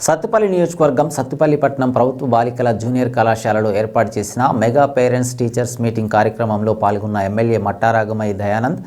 సత్తుపల్లి నియోజకవర్గం సత్తుపల్లిపట్నం ప్రభుత్వ బాలికల జూనియర్ కళాశాలలో ఏర్పాటు చేసిన మెగా పేరెంట్స్ టీచర్స్ మీటింగ్ కార్యక్రమంలో పాల్గొన్న ఎమ్మెల్యే మట్టారాగమయ్య దయానంద్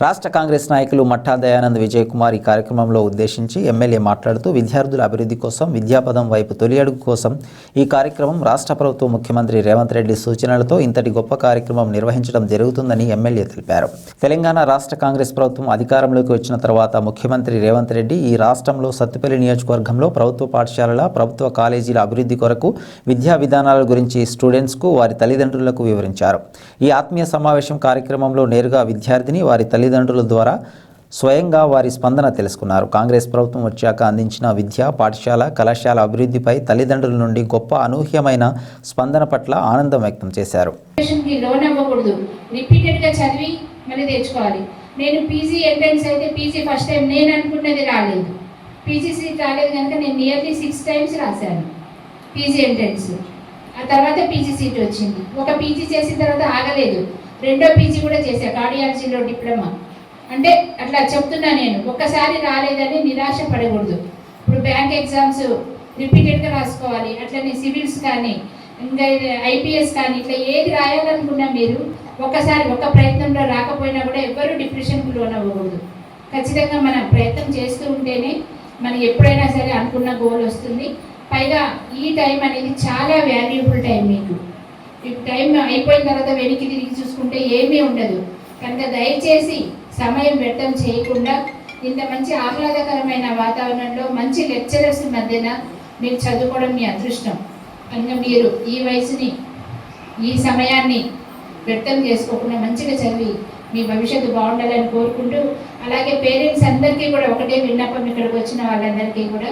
రాష్ట్ర కాంగ్రెస్ నాయకులు మట్టా దయానంద్ విజయ్ కుమార్ ఈ కార్యక్రమంలో ఉద్దేశించి ఎమ్మెల్యే మాట్లాడుతూ విద్యార్థుల అభివృద్ధి కోసం విద్యాపదం వైపు తొలి అడుగు కోసం ఈ కార్యక్రమం రాష్ట్ర ప్రభుత్వ ముఖ్యమంత్రి రేవంత్ రెడ్డి సూచనలతో ఇంతటి గొప్ప కార్యక్రమం నిర్వహించడం జరుగుతుందని ఎమ్మెల్యే తెలిపారు. తెలంగాణ రాష్ట్ర కాంగ్రెస్ ప్రభుత్వం అధికారంలోకి వచ్చిన తర్వాత ముఖ్యమంత్రి రేవంత్ రెడ్డి ఈ రాష్ట్రంలో సత్తుపల్లి నియోజకవర్గంలో ప్రభుత్వ పాఠశాలల ప్రభుత్వ కాలేజీల అభివృద్ధి కొరకు విద్యా విధానాల గురించి స్టూడెంట్స్కు వారి తల్లిదండ్రులకు వివరించారు. ఈ ఆత్మీయ సమావేశం కార్యక్రమంలో నేరుగా విద్యార్థిని వారి తల్లి తల్లిదండ్రుల ద్వారా స్వయంగా వారి స్పందన తెలుసుకున్నారు. కాంగ్రెస్ ప్రభుత్వం వచ్చాక అందించిన విద్య పాఠశాల కళాశాల అభివృద్ధిపై తల్లిదండ్రుల నుండి గొప్ప అనూహ్యమైన స్పందన పట్ల ఆనందం వ్యక్తం చేశారు. నేను పీజీ ఎంట్రన్స్ అయితే పీజీ ఫస్ట్ టైం నేను అనుకున్నది రాలేదు. పీజీ సీట్ రాలేదు కనుక నేను నియర్లీ సిక్స్ టైమ్స్ రాశాను పీజీ ఎంట్రన్స్. ఆ తర్వాత పీజీ సీట్ వచ్చింది. ఒక పీజీ చేసిన తర్వాత ఆగలేదు. రెండో పీజీ కూడా చేశా కార్డియాలజీలో డిప్లొమా. అంటే అట్లా చెప్తున్నా నేను ఒక్కసారి రాలేదని నిరాశ పడకూడదు. ఇప్పుడు బ్యాంక్ ఎగ్జామ్స్ రిపీటెడ్గా రాసుకోవాలి అట్లనే సివిల్స్ కానీ ఇంకా ఐపీఎస్ కానీ ఇట్లా ఏది రాయాలనుకున్నా మీరు ఒక్కసారి ఒక్క ప్రయత్నంలో రాకపోయినా కూడా ఎవ్వరూ డిప్రెషన్కి లోన్ అవ్వకూడదు ఖచ్చితంగా మనం ప్రయత్నం చేస్తూ ఉంటేనే మనం ఎప్పుడైనా సరే అనుకున్న గోల్ వస్తుంది. పైగా ఈ టైం అనేది చాలా వాల్యుబుల్ టైం మీకు. టైం అయిపోయిన తర్వాత వెనక్కి తిరిగి చూసుకుంటే ఏమీ ఉండదు. కనుక దయచేసి సమయం వ్యర్థం చేయకుండా ఇంత మంచి ఆహ్లాదకరమైన వాతావరణంలో మంచి లెక్చరర్స్ మధ్యన మీరు చదువుకోవడం మీ అదృష్టం. కనుక మీరు ఈ వయసుని ఈ సమయాన్ని వ్యర్థం చేసుకోకుండా మంచిగా చదివి మీ భవిష్యత్తు బాగుండాలని కోరుకుంటూ అలాగే పేరెంట్స్ అందరికీ కూడా ఒకటే విన్నపం ఇక్కడికి వచ్చిన వాళ్ళందరికీ కూడా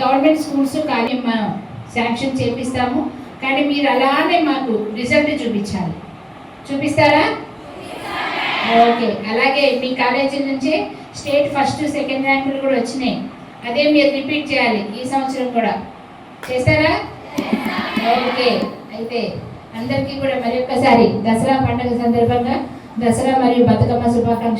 గవర్నమెంట్ స్కూల్స్ కానీ మనం శాంక్షన్ చేపిస్తాము. కానీ మీరు అలానే మాకు రిజల్ట్ చూపించాలి. చూపిస్తారా? ఓకే. అలాగే మీ కాలేజీ నుంచే స్టేట్ ఫస్ట్ సెకండ్ ర్యాంకులు కూడా వచ్చినాయి. అదే మీరు రిపీట్ చేయాలి ఈ సంవత్సరం కూడా. చేస్తారా? ఓకే. అయితే అందరికీ కూడా మరి ఒక్కసారి దసరా పండుగ సందర్భంగా దసరా మరియు బతుకమ్మ శుభాకాంక్ష